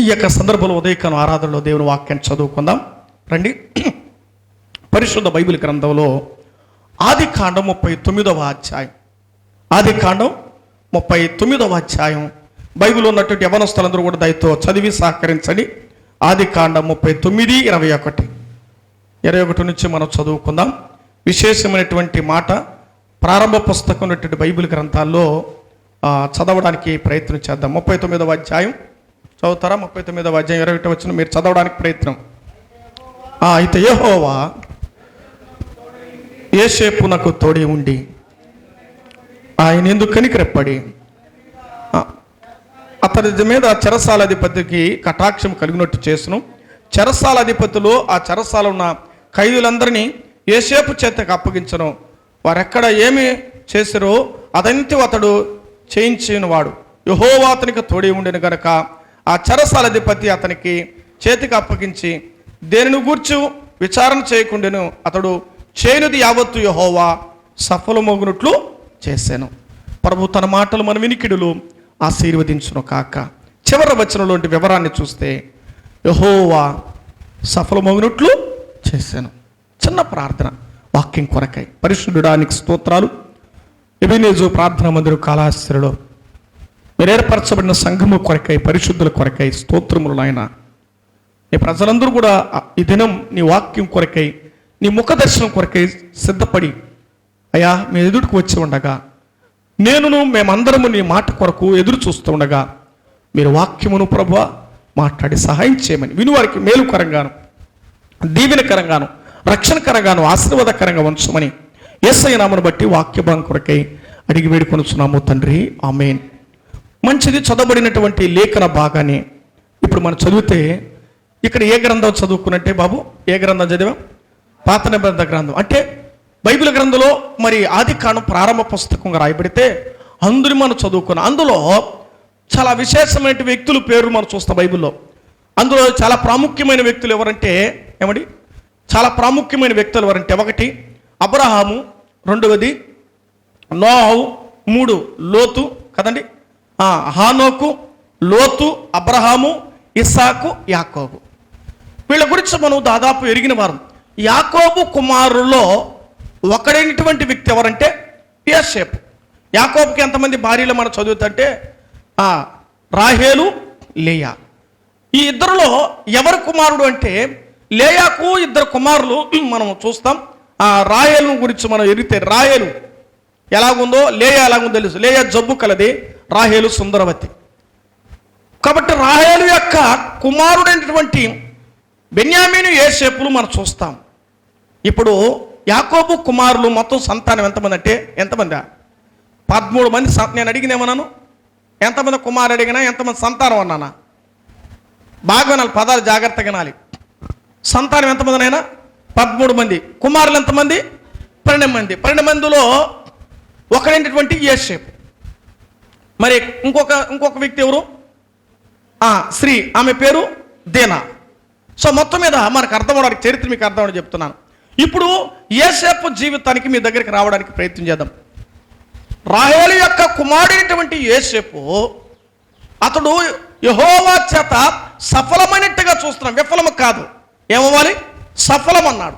ఈ యొక్క సందర్భంలో ఉదయకాలం ఆరాధనలో దేవుని వాక్యాన్ని చదువుకుందాం. రండి. పరిశుద్ధ బైబిల్ గ్రంథంలో ఆది కాండం ముప్పై తొమ్మిదవ అధ్యాయం. ఆది కాండం ముప్పై తొమ్మిదవ అధ్యాయం. బైబిల్ ఉన్నటువంటి యవనస్తులందరూ కూడా దయతో చదివి సహకరించండి. ఆది కాండం ముప్పై తొమ్మిది ఇరవై ఒకటి. ఇరవై ఒకటి నుంచి మనం చదువుకుందాం. విశేషమైనటువంటి మాట ప్రారంభ పుస్తకం ఉన్నటువంటి బైబిల్ గ్రంథాల్లో చదవడానికి ప్రయత్నం చేద్దాం. ముప్పై తొమ్మిదవ అధ్యాయం. చదువుతారా? ముప్పై తొమ్మిదవ అధ్యాయం ఇరవై ఒకటి వచ్చిన మీరు చదవడానికి ప్రయత్నం. ఆ, ఏ షేపు ఏసేపునకు తోడి ఉండి ఆయన ఎందుకు కనికరెప్పడి ఆ, అతని మీద చెరసాల అధిపతికి కటాక్షం కలిగినట్టు చేసును చెరసాల అధిపతులు ఆ చెరసాల ఉన్న ఖైదులందరినీ ఏసేపు చేతకు అప్పగించను. వారెక్కడ ఏమి చేసిరో అదంతా అతడు చేయించినవాడు. యహోవా అతనికి తోడి ఉండిన గనక ఆ చరసాలధిపతి అతనికి చేతికి అప్పగించి దేనిని గూర్చు? విచారణ చేయకుండాను. అతడు చేయనిది యావత్తు యహోవా సఫలమగునట్లు చేశాను ప్రభు తన మాటలు మన వినికిడులు ఆశీర్వదించును కాక. చివరి వచనంలోంటి వివరాన్ని చూస్తే యహోవా సఫలమగునట్లు చేశాను చిన్న ప్రార్థన వాక్యం కొరకై. పరిశుద్ధుడానికి స్తోత్రాలు. ఎబినేజు ప్రార్థన మందిరు కాళాశ్రలో మీరు ఏర్పరచబడిన సంఘము కొరకై పరిశుద్ధుల కొరకై స్తోత్రములు నాయన. నీ ప్రజలందరూ కూడా ఈ దినం నీ వాక్యం కొరకై నీ ముఖ దర్శనం కొరకై సిద్ధపడి అయ్యా మీ ఎదుటికి వచ్చి ఉండగా నేనును మేమందరము నీ మాట కొరకు ఎదురు చూస్తూ ఉండగా మీరు వాక్యమును ప్రభు మాట్లాడి సహాయం చేయమని. వినువారికి మేలుకరంగాను దీవెనకరంగాను రక్షణకరంగాను ఆశీర్వాదకరంగా ఉంచమని. ఎస్ఐ నామను బట్టి వాక్య కొరకై అడిగి వేడుకొనుచున్నాము తండ్రి. ఆమెన్. మంచిది చదవబడినటువంటి లేఖన భాగాన్ని ఇప్పుడు మనం చదివితే ఇక్కడ ఏ గ్రంథం చదువుకున్నట్టే బాబు? ఏ గ్రంథం చదివాం? పాత నిబంధన గ్రంథం. అంటే బైబిల్ గ్రంథంలో మరి ఆది కాను ప్రారంభ పుస్తకంగా రాయబడితే అందుని మనం చదువుకున్నాం. అందులో చాలా విశేషమైన వ్యక్తుల పేర్లు మనం చూస్తాం బైబిల్లో. అందులో చాలా ప్రాముఖ్యమైన వ్యక్తులు ఎవరంటే ఏమండి? చాలా ప్రాముఖ్యమైన వ్యక్తులు ఎవరంటే ఒకటి అబ్రహాము రెండవది నోహు మూడు లోతు కదండి? హానోకు లోతు అబ్రహాము ఇస్సాకు యాకోబు. వీళ్ళ గురించి మనం దాదాపు ఎరిగిన వారం. యాకోబు కుమారుల్లో ఒకడైనటువంటి వ్యక్తి ఎవరంటే యోసేపు. యాకోబుకి ఎంతమంది భార్యలు మనం చదువుతుంటే రాహేలు లేయా. ఈ ఇద్దరులో ఎవరు కుమారుడు అంటే లేయాకు ఇద్దరు కుమారులు మనం చూస్తాం. ఆ రాయలు గురించి మనం ఎరిగితే రాయలు ఎలాగుందో లేయా ఎలాగుందో తెలుసు. లేయా జబ్బు కలది. రాహేలు సుందరవతి. కాబట్టి రాహేలు యొక్క కుమారుడైనటువంటి బెన్యామీను ఏసేపులు మనం చూస్తాం. ఇప్పుడు యాకోబు కుమారులు మొత్తం సంతానం ఎంతమంది అంటే ఎంతమంది? పదమూడు మంది నేను అడిగినేమన్నాను ఎంతమంది కుమారు అడిగినా ఎంతమంది సంతానం అన్నానా? బాగా వినాలి పదాలు జాగ్రత్తగా వినాలి. సంతానం ఎంతమంది అయినా పదమూడు మంది. కుమారులు ఎంతమంది? పన్నెండు మంది. పన్నెండు మందిలో ఒకడైనటువంటి యేషేపు మరి ఇంకొక ఇంకొక వ్యక్తి ఎవరు? ఆ, శ్రీ ఆమె పేరు దేనా. సో మొత్తం మీద మనకు అర్థం అవడానికి చరిత్ర మీకు అర్థం అవడం చెప్తున్నాను. ఇప్పుడు ఏసేపు జీవితానికి మీ దగ్గరికి రావడానికి ప్రయత్నం చేద్దాం. రాహేలు యొక్క కుమారుడైనటువంటి ఏసేపు అతడు యహోవా చేత సఫలమైనట్టుగా చూస్తున్నాం. విఫలము కాదు. ఏమవ్వాలి? సఫలం అన్నాడు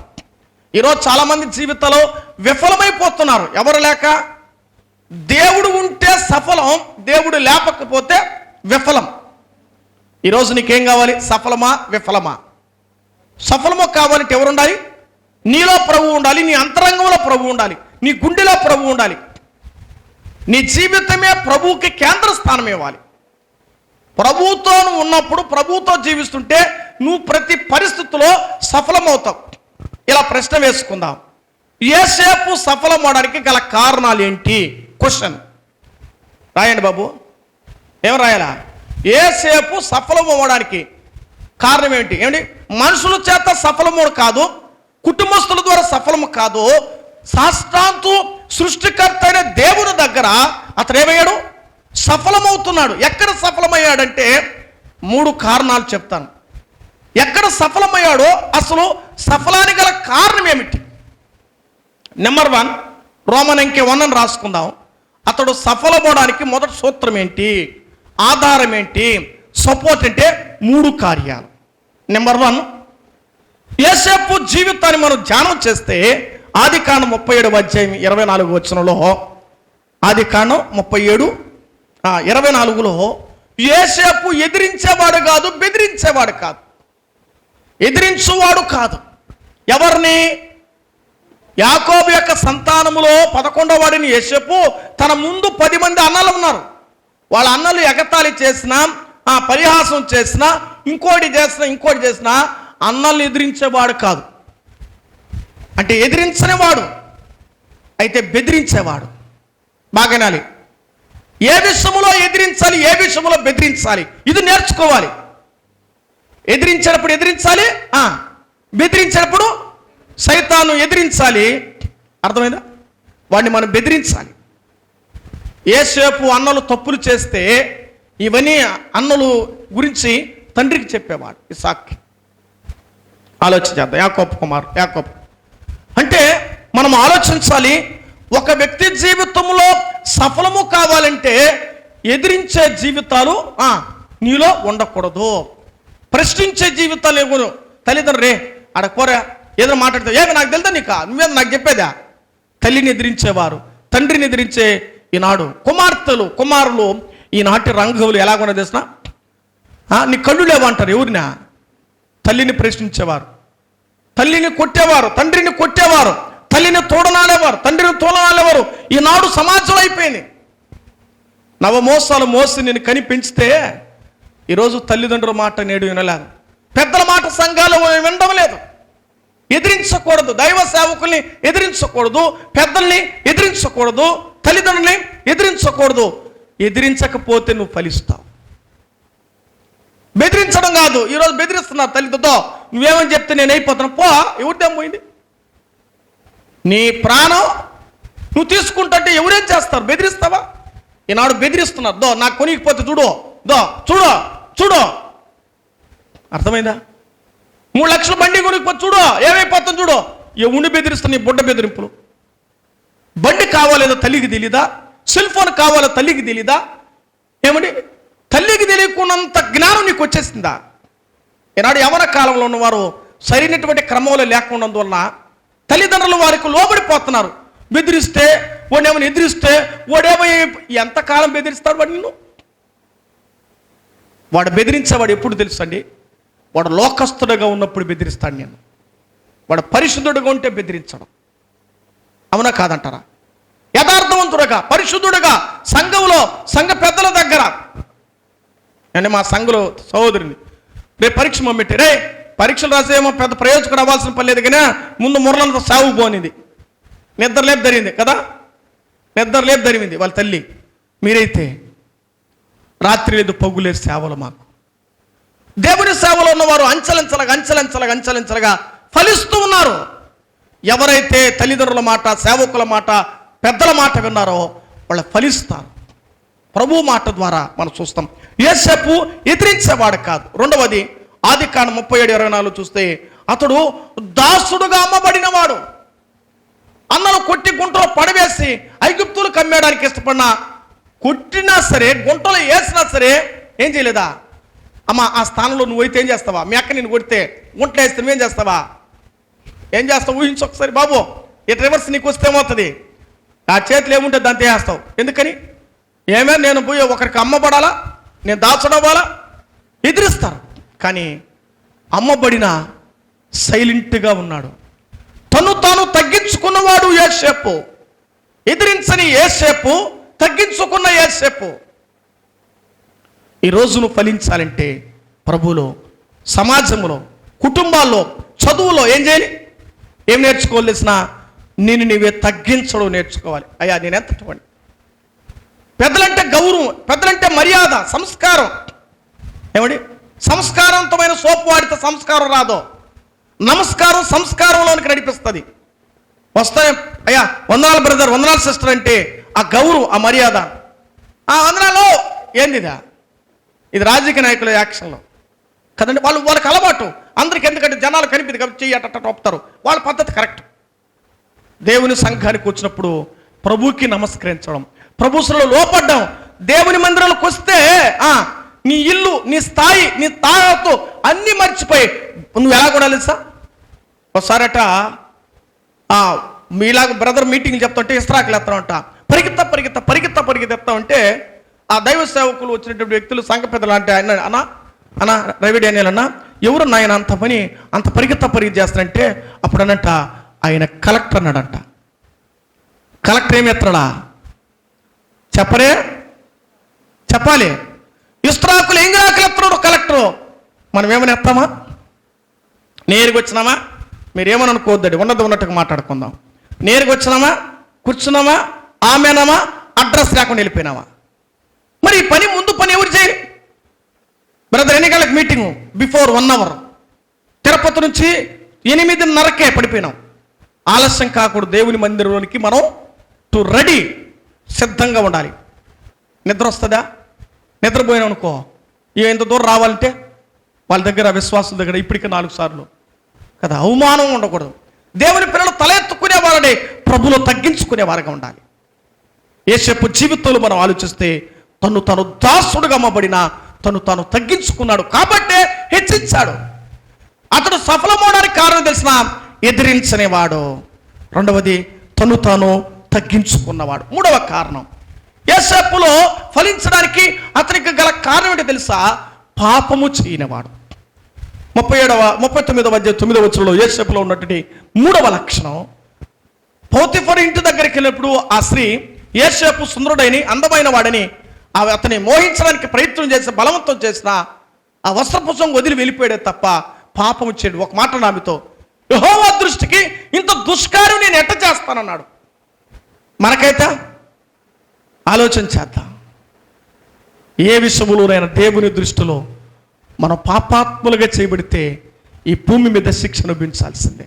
ఈరోజు చాలామంది జీవితంలో విఫలమైపోతున్నారు. ఎవరు లేక? దేవుడు ఉంటే సఫలం దేవుడు లేపకపోతే విఫలం. ఈరోజు నీకేం కావాలి? సఫలమా? విఫలమా? సఫలమో కావాలంటే ఎవరు ఉండాలి నీలో ప్రభు ఉండాలి నీ అంతరంగంలో ప్రభు ఉండాలి నీ గుండెలో ప్రభు ఉండాలి. నీ జీవితమే ప్రభువుకి కేంద్ర స్థానం ఇవ్వాలి. ప్రభువుతో ఉన్నప్పుడు ప్రభువుతో జీవిస్తుంటే నువ్వు ప్రతి పరిస్థితిలో సఫలమవుతావు. ఇలా ప్రశ్న వేసుకుందాం. ఏసేపు సఫలం అవడానికి గల కారణాలు ఏంటి క్వశ్చన్ రాయండి బాబు. ఏం రాయాలా? ఏసేపు సఫలమవ్వడానికి కారణం ఏంటి ఏమండి? మనుషుల చేత సఫలము కాదు కుటుంబస్తుల ద్వారా సఫలము కాదు శాస్త్రాంతు సృష్టికర్త అయిన దేవుని దగ్గర అతను ఏమయ్యాడు సఫలమవుతున్నాడు. ఎక్కడ సఫలమయ్యాడంటే మూడు కారణాలు చెప్తాను. ఎక్కడ సఫలమయ్యాడో అసలు సఫలానికి గల కారణం ఏమిటి నెంబర్ వన్ రోమన్ అంకె వన్ అని రాసుకుందాం. అతడు సఫలమవడానికి మొదటి సూత్రం ఏంటి? ఆధారం ఏంటి? సపోర్ట్ అంటే మూడు కార్యాలు. నెంబర్ వన్ ఏసేపు జీవితాన్ని మనం ధ్యానం చేస్తే ఆది కాండం ముప్పై ఏడు అధ్యాయం ఇరవై నాలుగు వచ్చినలో ఆది కాండం ముప్పై ఏడు ఇరవై నాలుగులో ఏసేపు ఎదిరించేవాడు కాదు బెదిరించేవాడు కాదు. ఎదిరించువాడు కాదు. ఎవరిని? యాకోబు యొక్క సంతానములో పదకొండవ వాడిని యశపు తన ముందు పది మంది అన్నలు ఉన్నారు. వాళ్ళ అన్నలు ఎగతాళి చేసిన ఆ పరిహాసం చేసిన ఇంకోటి చేసిన ఇంకోటి చేసిన అన్నల్ని ఎదిరించేవాడు కాదు. అంటే ఎదిరించనివాడు అయితే బెదిరించేవాడు. బాగనాలి ఏ విషయంలో ఎదిరించాలి ఏ విషయంలో బెదిరించాలి ఇది నేర్చుకోవాలి. ఎదిరించేటప్పుడు ఎదిరించాలి? బెదిరించేటప్పుడు సైతాను ఎదిరించాలి. అర్థమైందా? వాడిని మనం బెదిరించాలి. ఏసేపు అన్నలు తప్పులు చేస్తే ఇవన్నీ అన్నలు గురించి తండ్రికి చెప్పేవాడు ఇసాక్కి. ఆలోచించేద్దాం యాకోబ్ కుమార్ యాకోబ్. అంటే మనం ఆలోచించాలి ఒక వ్యక్తి జీవితంలో సఫలము కావాలంటే ఎదిరించే జీవితాలు ఆ, నీలో ఉండకూడదు. ప్రశ్నించే జీవితాలు ఎవరు తల్లిదండ్రులు రే ఆడ పోరా. ఏదో మాట్లాడితే ఏమి నాకు తెలుదా నీకా? నువ్వేదో నాకు చెప్పేదా? తల్లిని ఎదిరించేవారు. తండ్రిని ఎదిరించే ఈనాడు కుమార్తెలు కుమారులు ఈనాటి రంగవులు ఎలాగున్నా తెలిసిన నీ కళ్ళు లేవంటారు ఎవరినా? తల్లిని ప్రశ్నించేవారు. తల్లిని కొట్టేవారు తండ్రిని కొట్టేవారు. తల్లిని తోడనాలేవారు తండ్రిని తోడనాలేవారు. ఈనాడు సమాజం అయిపోయింది. నవమోసాలు మోసి నేను కని పెంచితే ఈరోజు తల్లిదండ్రుల మాట నేడు వినలేదు. పెద్దల మాట సంఘాలు వినడం లేదు. ఎదిరించకూడదు. దైవ సేవకుల్ని ఎదిరించకూడదు. పెద్దల్ని ఎదిరించకూడదు. తల్లిదండ్రుల్ని ఎదిరించకూడదు. ఎదిరించకపోతే నువ్వు ఫలిస్తావు. బెదిరించడం కాదు. ఈరోజు బెదిరిస్తున్నారు తల్లితో నువ్వేమని చెప్తే నేను అయిపోతాను. పో ఎవరిదేం పోయింది? నీ ప్రాణం నువ్వు తీసుకుంటుంటే ఎవరేం చేస్తారు? బెదిరిస్తావా? ఈనాడు బెదిరిస్తున్నారు. దో నాకు కొనికపోతే చూడు. దో చూడు చూడు. అర్థమైందా? మూడు లక్షల బండి కొనుక్కు చూడు ఏమైపోతుంది చూడు. ఎవరిని బెదిరిస్తున్నా నీ బుడ్డ బెదిరింపులు. బండి కావాలేదో తల్లికి తెలీదా? సెల్ ఫోన్ కావాలో తల్లికి తెలీదా? ఏమండి? తల్లికి తెలియకున్నంత జ్ఞానం నీకు వచ్చేసిందా? ఈనాడు యవన కాలంలో ఉన్నవారు సరైనటువంటి క్రమంలో లేకుండా వలన తల్లిదండ్రులు వారికి లోబడిపోతున్నారు. బెదిరిస్తే వాడేమైనా ఎదిరిస్తే వాడేమో ఎంతకాలం బెదిరిస్తాడు వాడు నిన్ను? వాడు బెదిరించేవాడు ఎప్పుడు తెలుసండి? వాడు లోకస్తుడుగా ఉన్నప్పుడు బెదిరిస్తాను నేను వాడు పరిశుద్ధుడుగా ఉంటే బెదిరించడం. అవునా కాదంటారా? యథార్థవంతుడుగా పరిశుద్ధుడుగా సంఘంలో సంఘ పెద్దల దగ్గర. నేను మా సంఘలో సహోదరుని రేపు పరీక్ష మమ్మిట్టి రే పరీక్షలు రాసేమో పెద్ద ప్రయోజకుడు అవ్వాల్సిన పని లేదు కానీ ముందు మురళంతా సాగు పోనింది. నిద్ర లేపు ధరింది కదా? నిద్ర లేపు ధరింది వాళ్ళ తల్లి. మీరైతే రాత్రి లేదు పగులేదు సేవలు మాకు. దేవుని సేవలో ఉన్నవారు అంచలంచలుగా అంచలంచలుగా అంచలంచలుగా ఫలిస్తూ ఉన్నారు. ఎవరైతే తల్లిదండ్రుల మాట సేవకుల మాట పెద్దల మాట విన్నారో వాళ్ళు ఫలిస్తారు. ప్రభు మాట ద్వారా మనం చూస్తాం. ఏసేపు ఎదిరించేవాడు కాదు. రెండవది ఆది కాండ ముప్పై ఏడు ఇరవై నాలుగు చూస్తే అతడు దాసుడుగా అమ్మబడినవాడు. అన్నలు కొట్టి గుంటలో పడవేసి ఐగుప్తులు కమ్మేయడానికి ఇష్టపడిన కొట్టినా సరే గుంటలో వేసినా సరే ఏం చేయలేదా? అమ్మ ఆ స్థానంలో నువ్వైతే ఏం చేస్తావా? మీ అక్క నేను కొడితే గుంటలో వేస్తే నువ్వేం చేస్తావా? ఏం చేస్తావు? ఊహించు ఒకసారి బాబు. ఈ రివర్స్ నీకు వస్తే ఏమవుతుంది? ఆ చేతులు ఏముంటే దాంతో వేస్తావు ఎందుకని? ఏమే నేను పోయి ఒకరికి అమ్మబడాలా నేను దాచడవ్వాలా ఎదిరిస్తారు. కానీ అమ్మబడిన సైలెంట్గా ఉన్నాడు. తను తాను తగ్గించుకున్నవాడు ఏ షేపు ఎదిరించని షేపు తగ్గించుకున్న ఏ షేపు ఈరోజు నువ్వు ఫలించాలంటే ప్రభులో సమాజంలో కుటుంబాల్లో చదువులో ఏం చేయాలి? ఏం నేర్చుకోవాల్సిన నేను నీవే తగ్గించడం నేర్చుకోవాలి. అయ్యా నేను ఎంతటువంటి పెద్దలంటే గౌరవం పెద్దలంటే మర్యాద సంస్కారం. ఏమండి? సంస్కారవంతమైన సోపు వాడితే సంస్కారం రాదో. నమస్కారం సంస్కారంలోనికి నడిపిస్తుంది. వస్తాయి? అయ్యా వందనాలు బ్రదర్ వందనాలు సిస్టర్ అంటే ఆ గౌరవం ఆ మర్యాద. ఆ వందనాలు ఏందిదా? ఇది రాజకీయ నాయకుల యాక్షన్లో. కదండి? వాళ్ళు వాళ్ళకి అలవాటు. అందరికి ఎందుకంటే జనాలు కనిపిది కాబట్టి చెయ్యి ఒప్పుతారు వాళ్ళ పద్ధతి కరెక్ట్. దేవుని సంఘానికి వచ్చినప్పుడు ప్రభుకి నమస్కరించడం. ప్రభుసులో లోపడ్డం. దేవుని మందిరాలకు వస్తే ఆ, నీ ఇల్లు నీ స్థాయి నీ తాగతో అన్నీ మర్చిపోయి. నువ్వు ఎలా కూడా తెలుసా? ఒకసారట మీలాగ బ్రదర్ మీటింగ్ చెప్తుంటే ఇస్త్రాకులు ఎత్తామంట పరిగెత్త పరిగెత్త పరిగెత్త పరిగెత్తా ఉంటే ఆ దైవ సేవకులు వచ్చినటువంటి వ్యక్తులు సంఘ పెద్దలు అంటే ఆయన అన్న అన్న రవి డానియల్ అన్న ఎవరు నాయన అంత పని అంత పరిగెత్త పరిగి చేస్తారంటే అప్పుడు అనంట ఆయన కలెక్టర్ అన్నాడంట. కలెక్టర్ ఏమి ఎత్తడా చెప్పరే? చెప్పాలి. ఇస్త్రాకులు ఎంగిరాకులు ఎత్తడు కలెక్టరు. మనం ఏమని ఎత్తామా? నేరుగా వచ్చినామా? మీరేమని అనుకోవద్దండి ఉన్నది ఉన్నట్టుగా మాట్లాడుకుందాం. నేరుగా వచ్చినామా? కూర్చున్నామా? ఆమెనామా? అడ్రస్ లేకుండా వెళ్ళిపోయినామా? మరి పని ముందు పని ఎవరు చేయాలి? బ్రదర్ ఎన్ని గంటలకు meeting before one hour Tirupati నుంచి ఎనిమిదిన్నరకే పడిపోయినాం. ఆలస్యం కాకూడదు దేవుని మందిరంలోనికి మనం టు రెడీ సిద్ధంగా ఉండాలి. నిద్ర వస్తుందా? నిద్రపోయినాం అనుకో. ఇక ఇంత దూరం రావాలంటే? వాళ్ళ దగ్గర విశ్వాసం దగ్గర ఇప్పటికే నాలుగు సార్లు. కదా అవమానం ఉండకూడదు. దేవుని పిల్లలు తల ఎత్తుకునే వారనే ప్రభులో తగ్గించుకునే వారిగా ఉండాలి. ఏసేపు జీవితంలో మనం ఆలోచిస్తే తను తను దాసుడుగా అమ్మబడిన తను తాను తగ్గించుకున్నాడు కాబట్టే హెచ్చించాడు అతడు సఫలమవడానికి కారణం తెలిసిన ఎదిరించనేవాడు. రెండవది తను తాను తగ్గించుకున్నవాడు. మూడవ కారణం ఏసేపులో ఫలించడానికి అతనికి గల కారణం ఏంటి తెలుసా? పాపము చేయనివాడు. ముప్పై ఏడవ ముప్పై తొమ్మిదవ మధ్య తొమ్మిదవ వచ్చులో ఏసేపులో ఉన్నటువంటి మూడవ లక్షణం పౌతిఫర్ ఇంటి దగ్గరికి వెళ్ళినప్పుడు ఆ స్త్రీ ఏసేపు సుందరుడైని అందమైన వాడని అవి అతని మోహించడానికి ప్రయత్నం చేసి బలవంతం చేసిన ఆ వస్త్రపుసం వదిలి వెళ్ళిపోయాడే తప్ప పాపం వచ్చేడు ఒక మాట నామితో యహోవా దృష్టికి ఇంత దుష్కారం నేను ఎట్ట చేస్తానన్నాడు. మనకైతే ఆలోచన చేద్దాం. ఏ విషయంలోనైనా దేవుని దృష్టిలో మనం పాపాత్ములుగా చేయబడితే ఈ భూమి మీద శిక్ష అనుభవించాల్సిందే.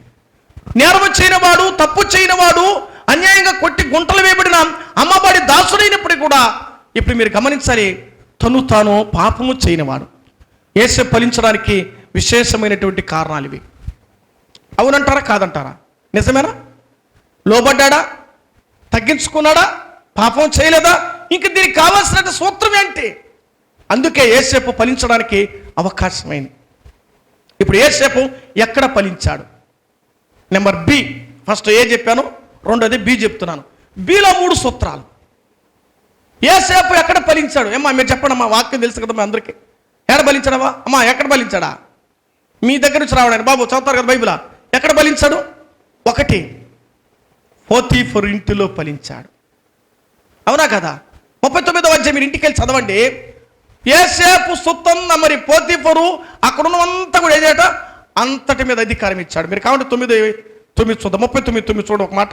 నేరం చేయనివాడు తప్పు చేయనివాడు అన్యాయంగా కొట్టి గుంటలు వేయబడిన అమ్మబడి దాసుడైనప్పటికీ కూడా ఇప్పుడు మీరు గమనించాలి తను తాను పాపము చేయనివాడు. ఏసే ఫలించడానికి విశేషమైనటువంటి కారణాలు ఇవి. అవునంటారా కాదంటారా? నిజమేనా? లోబడ్డాడా? తగ్గించుకున్నాడా? పాపం చేయలేదా? ఇంక దీనికి కావాల్సిన సూత్రం ఏంటి? అందుకే ఏసేపు ఫలించడానికి అవకాశమైంది. ఇప్పుడు ఏసేపు ఎక్కడ ఫలించాడు? Number B. ఫస్ట్ ఏ చెప్పాను? రెండోది బి చెప్తున్నాను. బిలో మూడు సూత్రాలు. ఏసేపు ఎక్కడ ఫలించాడు? ఏమ్మా మీరు చెప్పండి అమ్మా వాక్యం తెలుసు కదా మీ అందరికీ. ఎక్కడ ఫలించాడవా అమ్మా ఎక్కడ ఫలించాడా? మీ దగ్గర నుంచి రావడానికి. బాబు చదువుతారు కదా బైబిలా? ఎక్కడ ఫలించాడు? ఒకటి పోతీఫర్ ఇంటిలో ఫలించాడు. అవునా కదా? ముప్పై తొమ్మిదో అధ్యాయం మీరు ఇంటికి వెళ్ళి చదవండి. ఏసేపు సుత్తన్న మరి పోతీఫరు అక్కడ ఉన్నవంతా కూడా ఏదేట అంతటి మీద అధికారం ఇచ్చాడు. మీరు కాబట్టి తొమ్మిది తొమ్మిది చూద్దాం. ముప్పై తొమ్మిది తొమ్మిది చూడ ఒక మాట.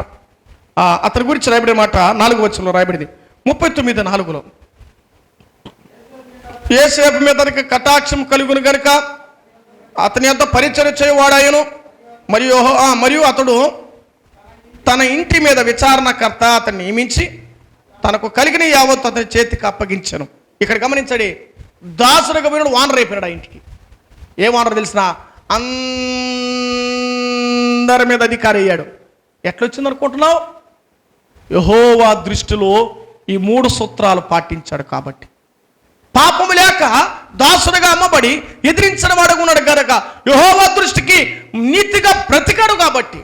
అతని గురించి రాయబడిన మాట నాలుగు వచ్చంలో రాయబడింది. ముప్పై తొమ్మిది నాలుగులో. ఏసేపు మీద కటాక్షం కలుగును గనుక అతని అంత పరిచయం చేయవాడాయను మరియు మరియు అతడు తన ఇంటి మీద విచారణకర్త అతన్ని నియమించి తనకు కలిగిన యావత్తు అతని చేతికి అప్పగించాను. ఇక్కడ గమనించండి దాసుడుగా పోయినాడు వానర్ అయిపోయినాడు ఆ ఇంటికి. ఏ వానర్ తెలిసిన అందరి మీద అధికారి అయ్యాడు. ఎట్లొచ్చింది అనుకుంటున్నావు యహోవా దృష్టిలో ఈ మూడు సూత్రాలు పాటించాడు కాబట్టి. పాపము లేక దాసుడుగా అమ్మబడి ఎదిరించిన వాడుగా ఉన్నాడు గనక యహోవా దృష్టికి నీతిగా బ్రతికాడు కాబట్టి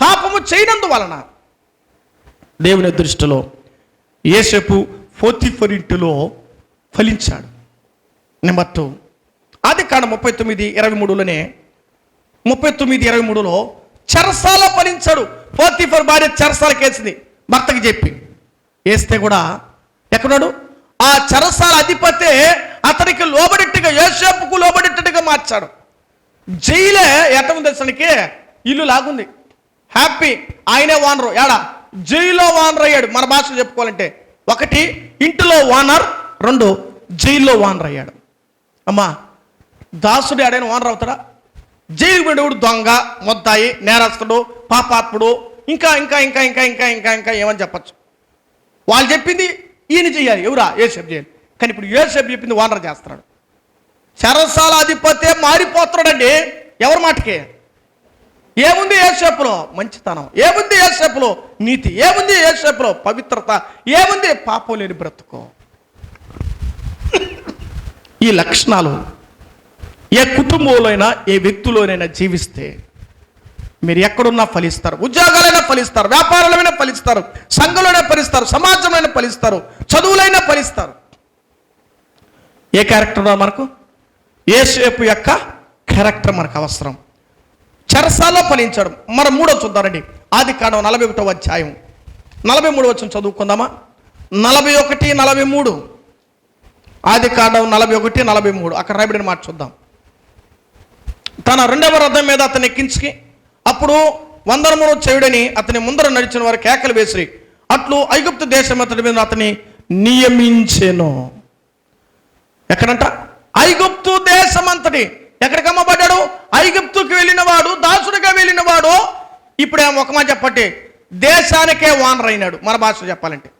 పాపము చేయనందువలన దేవుని దృష్టిలో ఏసేపు ఫోర్తిఫర్ ఇంటిలో ఫలించాడు. Number two. ఆది కాడ ముప్పై తొమ్మిది ఇరవై మూడులోనే ముప్పై తొమ్మిది ఇరవై మూడులో చెరసాల ఫలించాడు. పోతిఫర్ భార్య చెరసాలకేసింది. భర్తకి చెప్పి. వేస్తే కూడా ఎక్కడాడు ఆ చెరసాల అధిపతే అతనికి లోబడిట్టుగా యోసేపుకు లోబడిట్టుగా మార్చాడు. జైలే ఎట ఉంది అతనికి? ఇల్లు లాగుంది. హ్యాపీ ఆయనే వానరు. ఏడా? జైల్లో వానర్ అయ్యాడు. మన భాషలో చెప్పుకోవాలంటే ఒకటి ఇంటిలో వానర్. రెండు జైల్లో వానర్ అయ్యాడు. అమ్మా దాసుడు ఆడైన వానర్ అవుతాడా? జైలు వెళ్ళేవాడు దొంగ మొద్దాయి నేరస్తుడు పాపాత్ముడు. ఇంకా ఇంకా ఇంకా ఇంకా ఇంకా ఇంకా ఇంకా ఏమని చెప్పచ్చు? వాళ్ళు చెప్పింది ఈయన చెయ్యాలి ఎవరా? ఏసేపు చేయాలి కానీ ఇప్పుడు ఏసేపు చెప్పింది వానర్ చేస్తున్నాడు. శరసాల అధిపతే మారిపోతున్నాడండి. ఎవరి మాటకి? ఏముంది ఏసేపులో మంచితనం. ఏముంది ఏసేపులో నీతి. ఏముంది ఏసేపులో పవిత్రత. ఏముంది పాపం లేని బ్రతుకు? ఈ లక్షణాలు ఏ కుటుంబంలోనైనా ఏ వ్యక్తిలోనైనా జీవిస్తే మీరు ఎక్కడున్నా ఫలిస్తారు ఉద్యోగాలైనా ఫలిస్తారు వ్యాపారాలైనా ఫలిస్తారు సంఘంలోనే ఫలిస్తారు సమాజంలోనే ఫలిస్తారు చదువులైనా ఫలిస్తారు. ఏ క్యారెక్టర్ మనకు మనకు? ఏసేపు యొక్క క్యారెక్టర్ మనకు అవసరం. చెరసాలో ఫలించడం. మరి మూడో చూద్దారండి ఆది కాండం నలభై ఒకటో అధ్యాయం. నలభై మూడు వచ్చిన చదువుకుందామా? నలభై ఒకటి నలభై మూడు. ఆది కాండం నలభై ఒకటి నలభై మూడు. అక్కడ రాయబడిన మాట చూద్దాం. తన రెండవ రథం మీద అతను ఎక్కించుకి అప్పుడు వందరమును చేయుడని అతని ముందర నడిచిన వారు కేకలు వేసి అట్లు ఐగుప్తు దేశం అతడి మీద అతని నియమించెను. ఎక్కడంట? ఐగుప్తు దేశం అంతటి ఎక్కడికి అమ్మబడ్డాడు? ఐగుప్తుకి వెళ్ళిన వాడు దాసుడిగా వెళ్ళిన వాడు ఇప్పుడు ఏమో ఒక మాట చెప్పండి. దేశానికే వానర్ అయినాడు. మన భాషలో చెప్పాలంటే.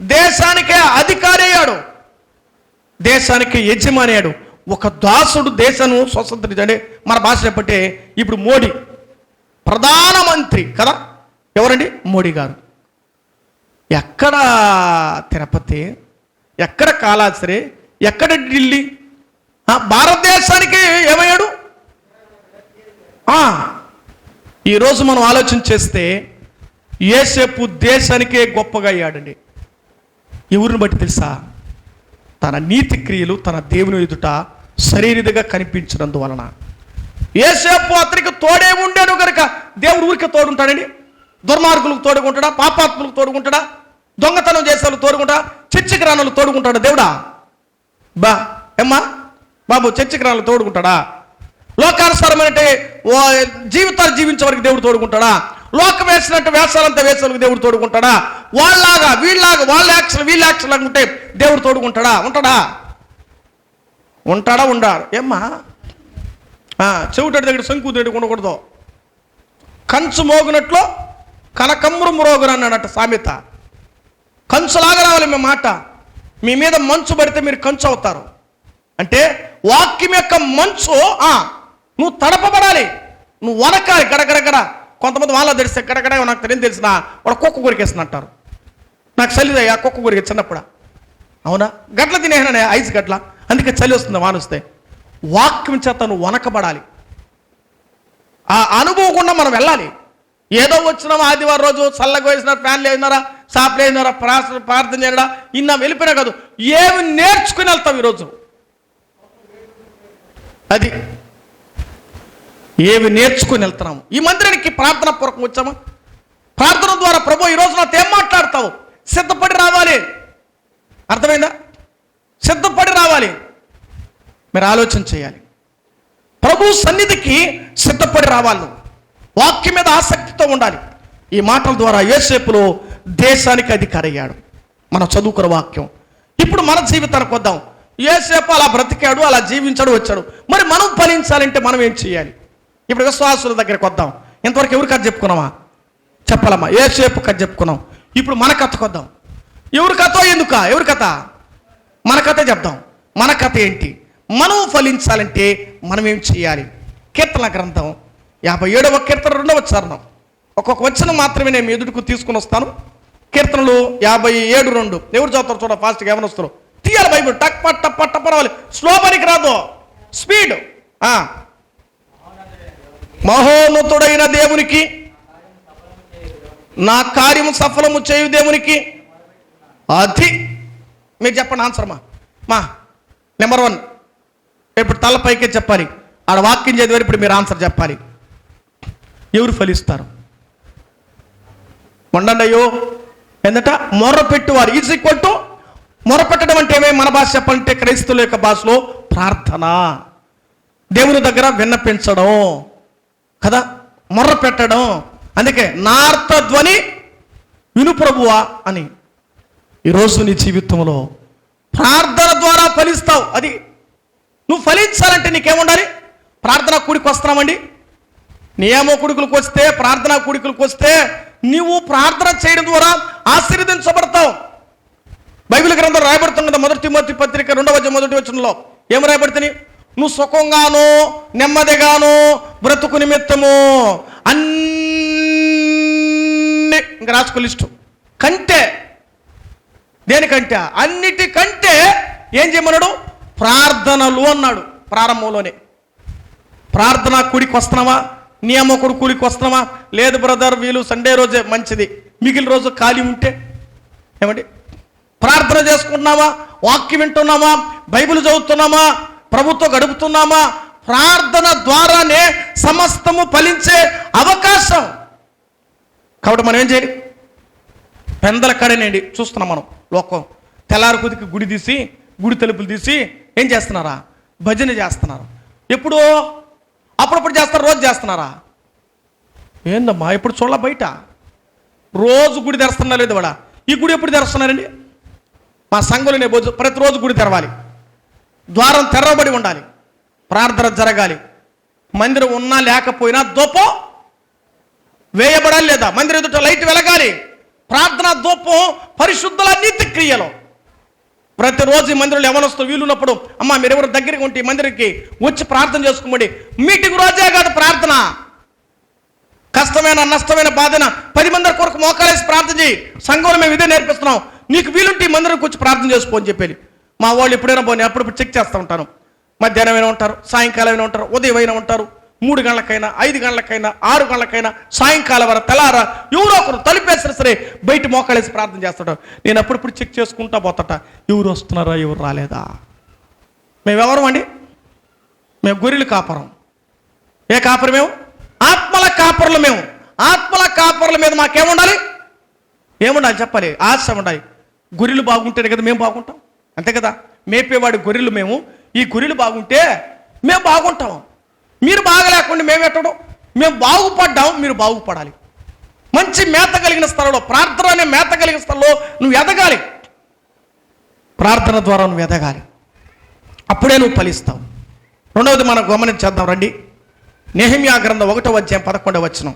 దేశానికే అధికారి అయ్యాడు. దేశానికి యజమాని అయ్యాడు. ఒక దాసుడు దేశాన్ని స్వతంత్రించండి. మన భాష చెప్పంటే ఇప్పుడు మోడీ ప్రధానమంత్రి కదా? ఎవరండి? మోడీ గారు. ఎక్కడ తిరుపతి ఎక్కడ కాళాశ్రీ ఎక్కడ ఢిల్లీ? భారతదేశానికి ఏమయ్యాడు? ఆ, ఈరోజు మనం ఆలోచన చేస్తే ఏసేపు దేశానికే గొప్పగా అయ్యాడండి. ఎవరిని బట్టి తెలుసా? తన నీతి క్రియలు తన దేవుని ఎదుట శరీరదిగా కనిపించినందువలన. ఏసేపు అతనికి తోడే ఉండేను కనుక దేవుడు ఊరికే తోడుంటాడండి దుర్మార్గులకు తోడుకుంటాడా పాపాత్ములకు తోడుకుంటాడా దొంగతనం చేసేవాళ్ళు తోడుకుంటా చర్చి గ్రాణాలు తోడుకుంటాడా దేవుడా? బా ఏమ్మా? బాబు చర్చి గ్రాణాలు తోడుకుంటాడా లోకానుసారమైన ఓ జీవితాలు జీవించే వరకు దేవుడు తోడుకుంటాడా లోకం వేసినట్టు వేషాలంతా వేసేందుకు దేవుడు తోడుకుంటాడా వాళ్ళలాగా వీళ్ళలాగా వాళ్ళ యాక్షన్ వీళ్ళ యాక్షన్ లాగా ఉంటే దేవుడు తోడుకుంటాడా ఉంటాడా? ఉంటాడా ఉండాడు ఏమ్మా? చెవిటడి దగ్గర శంకు ఉండకూడదు కంచు మోగినట్లు కనకమ్మురు మురోగురు అన్నాడట సామెత. కంచులాగా రావాలి మీ మాట. మీ మీద మంచు పడితే మీరు కంచు అవుతారు. అంటే వాక్యం యొక్క మంచు ఆ, నువ్వు తడపబడాలి. నువ్వు వనకాలి గడగడగడ కొంతమంది వాళ్ళ తెలిస్తే గడగడ నాకు తెలియదు తెలిసిన వాడు కుక్క కొరికేస్తుంది అంటారు. నాకు చలిదయ్యా కుక్క కొరికే చిన్నప్పుడు. అవునా? గట్ల తినేహనే ఐస్ గట్ల అందుకే చలి వస్తుంది వానొస్తే వాక్యం చేత నువ్వు వనకబడాలి ఆ అనుభవకుండా మనం వెళ్ళాలి. ఏదో వచ్చినాం ఆదివారం రోజు చల్లగా వేసినారు ఫ్యాన్లు వేసినారా షాప్లు వేసినారా ప్రార్థన ప్రార్థన చేయడా ఇన్నా వెళ్ళిపోయినా కాదు ఏమి నేర్చుకుని వెళ్తావు ఈరోజు. అది. ఏమి నేర్చుకుని వెళ్తున్నాము. ఈ మందిరానికి ప్రార్థన పూర్వకం వచ్చామా? ప్రార్థన ద్వారా ప్రభు ఈరోజు నాతో ఏం మాట్లాడతావు? సిద్ధపడి రావాలి. అర్థమైందా? సిద్ధపడి రావాలి. మీరు ఆలోచన చేయాలి. ప్రభు సన్నిధికి సిద్ధపడి రావాలి వాక్యం మీద ఆసక్తితో ఉండాలి. ఈ మాటల ద్వారా ఏసేపులో దేశానికి అధికారి అయ్యాడు. మనం చదువుకున్న వాక్యం. ఇప్పుడు మన జీవితానికి వద్దాం. ఏసేపు అలా బ్రతికాడు అలా జీవించాడు వచ్చాడు. మరి మనం ఫలించాలంటే మనం ఏం చేయాలి? ఇప్పుడు విశ్వాసుల దగ్గరికి వద్దాం. ఇంతవరకు ఎవరి కథ చెప్పుకున్నామా? చెప్పాలమ్మా. ఏసేపు కథ చెప్పుకున్నాం. ఇప్పుడు మన కథకు వద్దాం. ఎవరి కథ ఎందుక? ఎవరి కథ? మన కథ చెప్దాం. మన కథ ఏంటి? మనం ఫలించాలంటే మనం ఏం చేయాలి? కీర్తన గ్రంథం యాభై ఏడవ కీర్తన రెండవ చరణం. ఒక్కొక్క వచ్చిన మాత్రమే నేను ఎదుటికు తీసుకుని వస్తాను. కీర్తనలు యాభై ఏడు రెండు. ఎవరు చదువుతారు చూడ ఫాస్ట్గా ఏమైనా వస్తారు తీయాలి బైబుల్. టక్ పట్ టప్ పట్ టప్ రావాలి స్లో పనికి రాదు. స్పీడ్. మహోన్నతుడైన దేవునికి నా కార్యము సఫలము చేయు దేవునికి అది మీరు చెప్పండి ఆన్సర్ మా. మా. నెంబర్ వన్ ఇప్పుడు తల పైకే చెప్పాలి. ఆడ వాక్యం చదివారు ఇప్పుడు మీరు ఆన్సర్ చెప్పాలి. ఎవరు ఫలిస్తారు? ఉండండి అయ్యో. ఎందుట? మొర్రపెట్టువారు ఈజ్ ఈక్వల్ టు మొరపెట్టడం అంటే ఏమే? మన భాష చెప్పాలంటే క్రైస్తవుల యొక్క భాషలో ప్రార్థన. దేవుని దగ్గర విన్నపించడం. కదా? మొర్ర పెట్టడం అందుకే నార్త ధ్వని విను ప్రభువా అని. ఈరోజు నీ జీవితంలో ప్రార్థన ద్వారా ఫలిస్తావు. అది నువ్వు ఫలించాలంటే నీకేముండాలి? ప్రార్థన కూడికి వస్తున్నామండి. నియమ కుడికులకు వస్తే ప్రార్థన కుడికులకు వస్తే నీవు ప్రార్థన చేయడం ద్వారా ఆశీర్వదించబడతావు. బైబిల్ గ్రంథం రాయబడుతున్నది మొదటి మొదటి పత్రిక రెండవ మొదటి వచనంలో. ఏం రాయబడుతుంది? నువ్వు సుఖంగాను నెమ్మదిగాను బ్రతుకు నిమిత్తము అన్ని ఇంకా రాసుకో లిస్టు. కంటే దేనికంటే? అన్నిటికంటే ఏం చేయమన్నాడు? ప్రార్థనలు అన్నాడు ప్రారంభంలోనే. ప్రార్థన కూడికి వస్తున్నావా నియామకుడు కూలికి వస్తున్నావా లేదు బ్రదర్ వీళ్ళు సండే రోజే మంచిది. మిగిలిన రోజు ఖాళీ ఉంటే? ఏమండి? ప్రార్థన చేసుకుంటున్నామా వాక్యం వింటున్నామా బైబిల్ చదువుతున్నామా? ప్రభుత్వం గడుపుతున్నామా? ప్రార్థన ద్వారానే సమస్తము ఫలించే అవకాశం. కాబట్టి మనం ఏం చేయాలి? పెందల కడేనండి చూస్తున్నాం మనం లోకం. తెల్లారి కొద్దికి గుడి తీసి గుడి తలుపులు తీసి ఏం చేస్తున్నారా? భజన చేస్తున్నారు. ఎప్పుడు? అప్పుడప్పుడు చేస్తారు రోజు చేస్తున్నారా? ఏందమ్మా ఎప్పుడు చూడాల బయట? రోజు గుడి తెరుస్తున్నా లేదు వాడ? ఈ గుడి ఎప్పుడు తెరుస్తున్నారండి? మా సంఘంలో నేను బోజు ప్రతిరోజు గుడి తెరవాలి. ద్వారం తెరవబడి ఉండాలి. ప్రార్థన జరగాలి. మందిరం ఉన్నా లేకపోయినా దూపం వేయబడాలి లేదా? మందిరం ఎదుట లైట్ వెలగాలి. ప్రార్థన దూపం పరిశుద్ధుల నీతి క్రియలో. ప్రతిరోజు ఈ మందిరంలో ఎవరొస్తూ వీలున్నప్పుడు అమ్మ మీరెవరు దగ్గరికి ఉంటే ఈ మందిరికి వచ్చి ప్రార్థన చేసుకోమండి. మీటింగ్ రోజే కాదు ప్రార్థన. కష్టమైన నష్టమైన బాధన పది మంది కొరకు మోకాలేసి ప్రార్థన చేయి. సంఘంలో మేము ఇదే నేర్పిస్తున్నాం. నీకు వీలుంటే ఈ మందిరం వచ్చి ప్రార్థన చేసుకో అని చెప్పి మా వాళ్ళు ఎప్పుడైనా పోనీ అప్పుడప్పుడు చెక్ చేస్తూ ఉంటాను మధ్యాహ్నం అయినా ఉంటారు సాయంకాలం అయినా ఉంటారు ఉదయం అయినా ఉంటారు. మూడు గంటలకైనా ఐదు గంటలకైనా ఆరు గంటలకైనా సాయంకాలం వరకు తెల్లారా ఎవరో ఒకరు తలిపేసిన సరే బయట మోకాలేసి ప్రార్థన చేస్తాడు. నేను అప్పుడప్పుడు చెక్ చేసుకుంటా పోతట ఎవరు వస్తున్నారా ఎవరు రాలేదా? మేమెవరం అండి? మేము గొర్రెలు కాపరం. ఏ కాపురం మేము? ఆత్మల కాపరులు మేము. ఆత్మల కాపర్ల మీద మాకేముండాలి ఏముండాలి చెప్పాలి? ఆశ ఉండాలి. గొర్రెలు బాగుంటేనే కదా మేము బాగుంటాం. అంతే కదా? మేపేవాడి గొర్రెలు మేము. ఈ గొర్రెలు బాగుంటే మేము బాగుంటాం. మీరు బాగలేకుండా మేము ఎట్టడం? మేము బాగుపడ్డాం మీరు బాగుపడాలి. మంచి మేత కలిగిన స్థలంలో ప్రార్థన అనే మేత కలిగిన స్థలంలో నువ్వు ఎదగాలి. ప్రార్థన ద్వారా నువ్వు ఎదగాలి. అప్పుడే నువ్వు ఫలిస్తావు. రెండవది మనం గమనించేద్దాం రండి. నెహిమియా గ్రంథం ఒకటో అధ్యాయం పదకొండవ వచ్చిన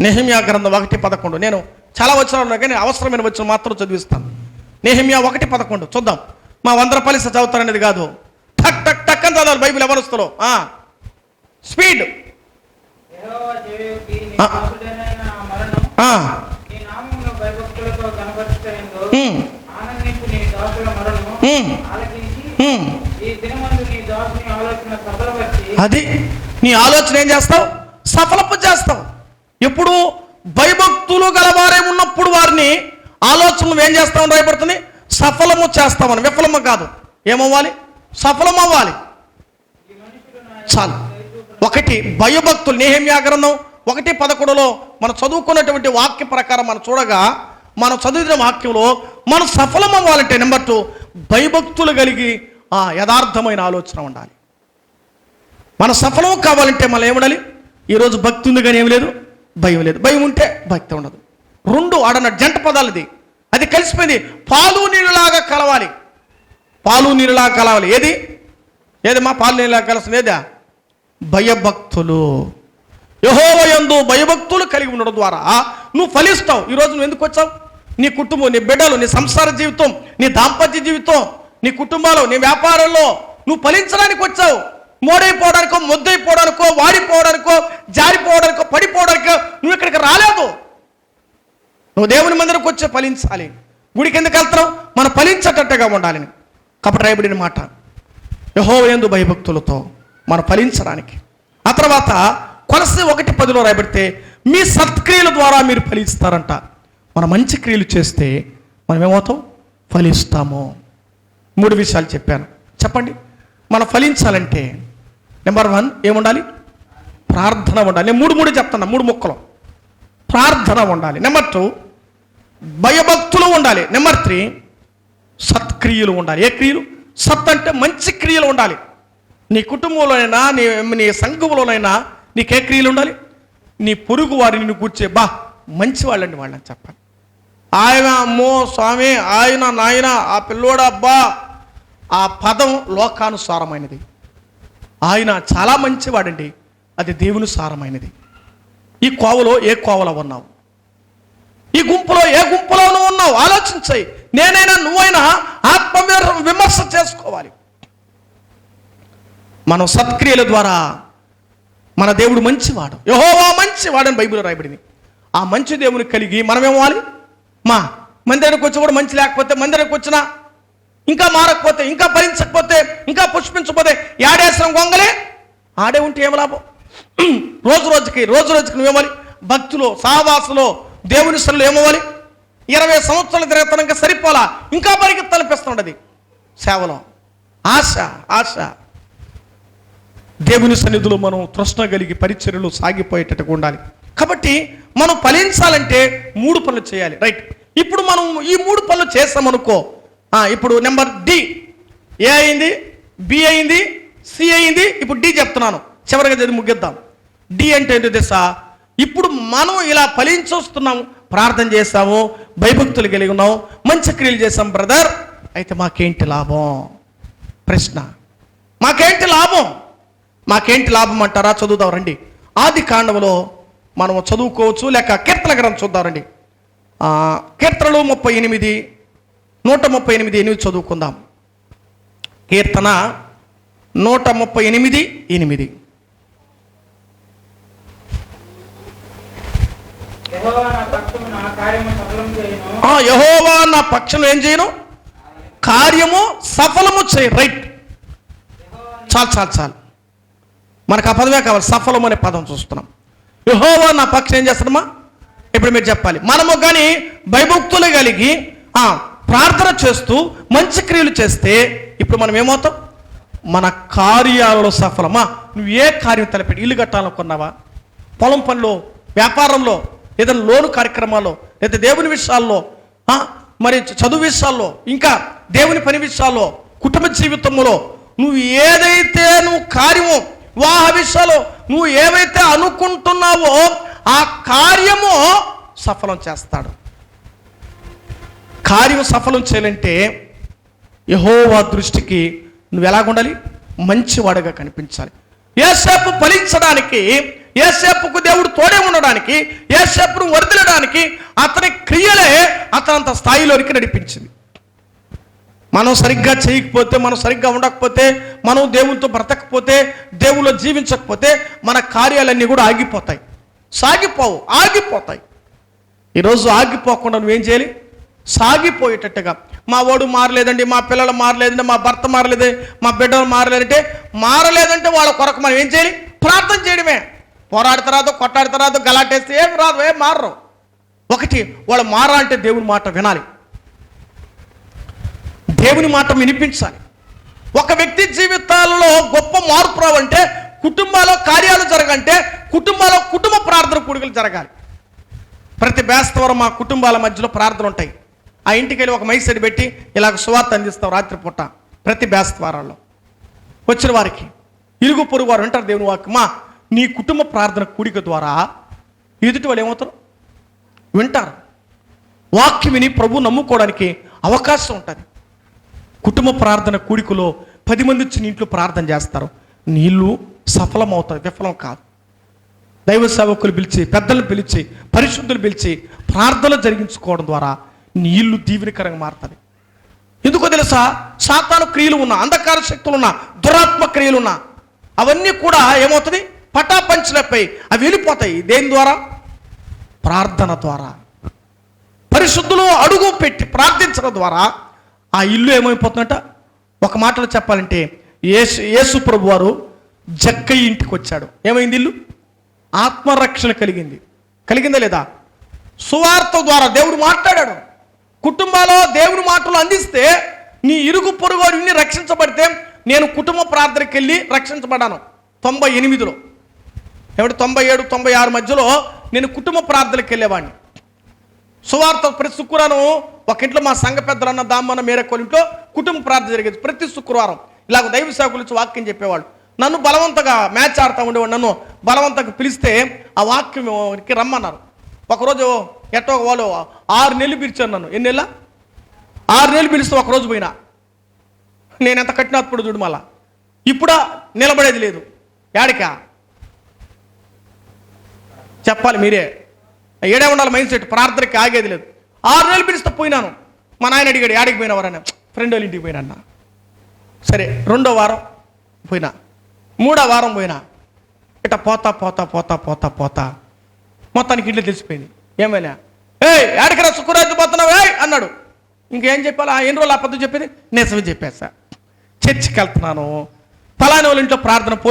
నెహిమియా గ్రంథం ఒకటి పదకొండు. నేను చాలా వచనాలు కానీ అవసరమైన వచ్చిన మాత్రం చదివిస్తాను. నెహిమియా ఒకటి పదకొండు. చూద్దాం. మా వంద రూపాయలు చదువుతారనేది కాదు. టక్ టక్ టక్ అని చదవాలి బైబిల్ ఎవరు వస్తారో? స్పీడ్. అది నీ ఆలోచన ఏం చేస్తావు? సఫలపు చేస్తావు. ఎప్పుడు భయభక్తులు గలవారే ఉన్నప్పుడు వారిని ఆలోచనలు ఏం చేస్తామని రాయబడుతుంది సఫలము చేస్తామని విఫలము కాదు. ఏమవ్వాలి? సఫలం అవ్వాలి చాలు. ఒకటి భయభక్తులు నేహమ్యా గ్రంథం ఒకటి పదకొండులో మనం చదువుకున్నటువంటి వాక్య ప్రకారం మనం చూడగా మనం చదివిన వాక్యంలో మనం సఫలం అవ్వాలంటే నెంబర్ టూ భయభక్తులు కలిగి ఆ యథార్థమైన ఆలోచన ఉండాలి. మన సఫలం కావాలంటే మనం ఏముండాలి ఈరోజు భక్తి ఉంది కానీ ఏం లేదు భయం లేదు. భయం ఉంటే భక్తి ఉండదు. రెండు ఆడన జంట పదాలు ఇది అది కలిసిపోయింది. పాలు నీళ్ళలాగా కలవాలి. పాలు నీళ్ళలాగా కలవాలి. ఏది? ఏది మా పాలు నీళ్ళలాగా కలుస్తుంది ఏదా? భయభక్తులు. యహోవయందు భయభక్తులు కలిగి ఉండడం ద్వారా నువ్వు ఫలిస్తావు. ఈరోజు నువ్వు ఎందుకు వచ్చావు? నీ కుటుంబం నీ బిడ్డలు నీ సంసార జీవితం నీ దాంపత్య జీవితం నీ కుటుంబాలు నీ వ్యాపారంలో నువ్వు ఫలించడానికి వచ్చావు. మోడైపోవడానికో ముద్దైపోవడానికో వాడిపోవడానికో జారిపోవడానికో పడిపోవడానికో నువ్వు ఇక్కడికి రాలేదు. నువ్వు దేవుని మందిరకు వచ్చి ఫలించాలి. గుడికి ఎందుకు వెళ్తున్నావు? మనం ఫలించేటట్టుగా ఉండాలని కాబట్టి రాయబడిన మాట. యహోవయందు భయభక్తులతో. మనం ఫలించడానికి. ఆ తర్వాత కొలసి ఒకటి పదిలో రాయబడితే మీ సత్క్రియల ద్వారా మీరు ఫలిస్తారంట. మన మంచి క్రియలు చేస్తే మనం ఏమవుతాం? ఫలిస్తాము. మూడు విషయాలు చెప్పాను. చెప్పండి. మనం ఫలించాలంటే నెంబర్ వన్ ఏముండాలి? ప్రార్థన ఉండాలి. నేను మూడు మూడు చెప్తున్నా మూడు ముక్కలు. ప్రార్థన ఉండాలి. నెంబర్ టూ భయభక్తులు ఉండాలి. నెంబర్ త్రీ సత్క్రియలు ఉండాలి. ఏ క్రియలు? సత్ అంటే మంచి క్రియలు ఉండాలి. నీ కుటుంబంలోనైనా నీ నీ సంఘంలోనైనా నీకే క్రియలు ఉండాలి. నీ పొరుగు వారిని నిన్ను కూర్చే బా మంచి వాళ్ళండి వాళ్ళని చెప్పాలి. ఆయన అమ్మో స్వామి ఆయన నాయన ఆ పిల్లోడబ్బా ఆ పదం లోకానుసారమైనది. ఆయన చాలా మంచివాడండి అది దేవుని సారమైనది ఈ కోవలో ఏ కోవలో ఉన్నావు? ఈ గుంపులో ఏ గుంపులోనూ ఉన్నావు? ఆలోచించాయి నేనైనా నువ్వైనా ఆత్మ విమర్శ చేసుకోవాలి. మనం సత్క్రియల ద్వారా మన దేవుడు మంచివాడు. యహోవా మంచివాడని బైబిల్ రాయబడింది. ఆ మంచి దేవుని కలిగి మనం ఏమవ్వాలి? మా మందిరానికి వచ్చి కూడా మంచి లేకపోతే మందిరానికి వచ్చినా ఇంకా మారకపోతే ఇంకా భరించకపోతే ఇంకా పుష్పించకపోతే యాడేశ్వరం గొంగలే? ఆడే ఉంటే ఏం లాభం? రోజు రోజుకి రోజు రోజుకి నువ్వేమవాలి భక్తులు సహవాసులో దేవుని సరులు ఏమవ్వాలి? ఇరవై సంవత్సరాలు తిరగతాను ఇంకా సరిపోలా. ఇంకా పరిగెత్తాలనిపిస్తుండది. సేవలో. ఆశ ఆశ. దేవుని సన్నిధిలో మనం తృష్ణ కలిగి పరిచర్యలు సాగిపోయేటట్టుగా ఉండాలి. కాబట్టి మనం ఫలించాలంటే మూడు పనులు చేయాలి. రైట్. ఇప్పుడు మనం ఈ మూడు పనులు చేస్తామనుకో ఇప్పుడు నెంబర్ డి. ఏ అయింది? బి అయింది? సి అయింది? ఇప్పుడు డి చెప్తున్నాను. చివరిగా చదివి ముగిద్దాం. డి అంటే ఏంటో తెలుసా? ఇప్పుడు మనం ఇలా ఫలించొస్తున్నాము ప్రార్థన చేస్తాము భయభక్తులు కలిగి ఉన్నాము మంచి క్రియలు చేస్తాం బ్రదర్ అయితే మాకేంటి లాభం? ప్రశ్న. మాకేంటి లాభం? మాకేంటి లాభం అంటారా? చదువుదాం రండి. ఆది కాండములో మనం చదువుకోవచ్చు లేక కీర్తన గ్రంథం చూద్దాం రండి. ఆ, కీర్తనలు ముప్పై ఎనిమిది నూట ముప్పై ఎనిమిది ఎనిమిది చదువుకుందాం. కీర్తన నూట ముప్పై ఎనిమిది ఎనిమిది. యెహోవా నా పక్షం ఏం చేయను? కార్యము సఫలము చేయ రైట్. చాలు చాలు చాలు. మనకు ఆ పదమే కావాలి. సఫలం అనే పదం చూస్తున్నాం. యెహోవా నా పక్షం ఏం చేస్తాడమ్మా ఇప్పుడు మీరు చెప్పాలి. మనము కానీ భయభక్తులు కలిగి ప్రార్థన చేస్తూ మంచి క్రియలు చేస్తే ఇప్పుడు మనం ఏమవుతాం? మన కార్యాలలో సఫలమా? నువ్వు ఏ కార్యం తలపెట్టి ఇల్లు కట్టాలనుకున్నావా? పొలం పనిలో వ్యాపారంలో ఏదైనా లోను కార్యక్రమాల్లో లేదా దేవుని విషయాల్లో మరి చదువు విషయాల్లో ఇంకా దేవుని పని విషయాల్లో కుటుంబ జీవితంలో నువ్వు ఏదైతే నువ్వు కార్యము వివాహ విషయాల్లో నువ్వు ఏవైతే అనుకుంటున్నావో ఆ కార్యము సఫలం చేస్తాడు. కార్యం సఫలం చేయాలంటే యహోవా దృష్టికి నువ్వు ఎలాగుండాలి? మంచివాడుగా కనిపించాలి. ఏసేపు ఫలించడానికి ఏసేపుకు దేవుడు తోడే ఉండడానికి ఏసేపును వదిలడానికి అతని క్రియలే అతనంత స్థాయిలోనికి నడిపించింది. మనం సరిగ్గా చేయకపోతే మనం సరిగ్గా ఉండకపోతే మనం దేవునితో బ్రతకపోతే దేవుళ్ళు జీవించకపోతే మన కార్యాలన్నీ కూడా ఆగిపోతాయి. సాగిపోవు ఆగిపోతాయి. ఈరోజు ఆగిపోకుండా నువ్వేం చేయాలి? సాగిపోయేటట్టుగా. మా వాడు మారలేదండి మా పిల్లలు మారలేదండి మా భర్త మారలేదు మా బిడ్డలు మారలేదంటే మారలేదంటే వాళ్ళ కొరకు మనం ఏం చేయాలి? ప్రార్థన చేయడమే. పోరాడితే రాదు కొట్టాడితే రాదు గలాటేస్తే ఏం రాదు ఏం మారరు. ఒకటి వాళ్ళు మారాలంటే దేవుని మాట వినాలి. దేవుని మాట వినిపించాలి. ఒక వ్యక్తి జీవితాలలో గొప్ప మార్పు రావంటే కుటుంబాల్లో కార్యాలు జరగంటే కుటుంబాల్లో కుటుంబ ప్రార్థన కూడికలు జరగాలి. ప్రతి బేస్తవరం మా కుటుంబాల మధ్యలో ప్రార్థన ఉంటాయి. ఆ ఇంటికి వెళ్ళి ఒక మైసెడ్ పెట్టి ఇలాగ సువార్త అందిస్తాం రాత్రిపూట ప్రతి బేస్తవారాల్లో. వచ్చిన వారికి ఇరుగు పొరుగు వారు అంటారు దేవుని వాక్యం మా నీ కుటుంబ ప్రార్థన కూడిక ద్వారా ఎదుటి వాళ్ళు ఏమవుతారు? వింటారు. వాక్యం విని ప్రభు నమ్ముకోవడానికి అవకాశం ఉంటుంది. కుటుంబ ప్రార్థన కూడికలో పది మంది వచ్చి ఇంట్లో ప్రార్థన చేస్తారు. నీళ్ళు సఫలమవుతాయి. విఫలం కాదు. దైవ సేవకులు పిలిచి పెద్దలు పిలిచి పరిశుద్ధులు పిలిచి ప్రార్థన జరిగించుకోవడం ద్వారా నీళ్ళు దీవెనకరంగా మారుతుంది ఎందుకో తెలుసా? సాతాను క్రియలు ఉన్నా అంధకార శక్తులు ఉన్నా దురాత్మ క్రియలు ఉన్నా అవన్నీ కూడా ఏమవుతుంది? పటాపంచలపై అవి వెళ్ళిపోతాయి. దేని ద్వారా? ప్రార్థన ద్వారా. పరిశుద్ధులు అడుగు పెట్టి ప్రార్థించడం ద్వారా ఆ ఇల్లు ఏమైపోతుందంట? ఒక మాటలో చెప్పాలంటే యేసు యేసు ప్రభు వారు జక్కయ్య ఇంటికి వచ్చాడు. ఏమైంది ఇల్లు? ఆత్మరక్షణ కలిగింది. కలిగిందా లేదా? సువార్త ద్వారా దేవుడు మాట్లాడాడు. కుటుంబాలో దేవుని మాటలు అందిస్తే నీ ఇరుగు పొరుగు అన్ని రక్షించబడితే నేను కుటుంబ ప్రార్థనకి వెళ్ళి రక్షించబడ్డాను. తొంభై ఎనిమిదిలో. ఏమిటి తొంభై ఏడు తొంభై ఆరు మధ్యలో నేను కుటుంబ ప్రార్థనకి వెళ్ళేవాడిని. సువార్త ప్రతి శుక్రవారం ఒక ఇంట్లో మా సంఘ పెద్దలన్న దామ్మన్న మేరకోళ్ళ ఇంట్లో కుటుంబ ప్రార్థన జరిగేది. ప్రతి శుక్రవారం ఇలాగ దైవ సేవకులు వాక్యం చెప్పేవాళ్ళు. నన్ను బలవంతంగా మ్యాచ్ ఆడుతూ ఉండేవాడు నన్ను బలవంతంగా పిలిస్తే ఆ వాక్యంకి రమ్మన్నారు. ఒకరోజు ఎట్టో వాళ్ళు ఆరు నెలలు పిలిచారు నన్ను. ఎన్ని నెలల? ఆరు నెలలు పిలిస్తే ఒకరోజు పోయినా. నేను ఎంత కట్టినా అప్పుడు చూడు మళ్ళా. ఇప్పుడా నిలబడేది లేదు. యాడికా? చెప్పాలి మీరే. ఏడే ఉండాలి మైండ్ సెట్? ప్రార్థనకి ఆగేది లేదు. ఆరు నెలలు పిలిస్తే పోయినాను. మా నాయన అడిగాడు యాడికి పోయినావరని ఫ్రెండ్ వాళ్ళ ఇంటికి పోయినా సరే రెండో వారం పోయినా. మూడో వారం పోయినా. ఇట పోతా పోతా పోతా పోతా పోతా. మొత్తానికి ఇంట్లో తెలిసిపోయింది. ఏమైనా ఏయ్ యాడికి రా? పోతున్నావు ఏయ్! అన్నాడు. ఇంకేం చెప్పాలి? ఆ ఎన్ని రోజులు అబద్ధం చెప్పింది? నిజమే చెప్పేసా చర్చికి వెళ్తున్నాను. ఫలాని వాళ్ళ ఇంట్లో ప్రార్థన పో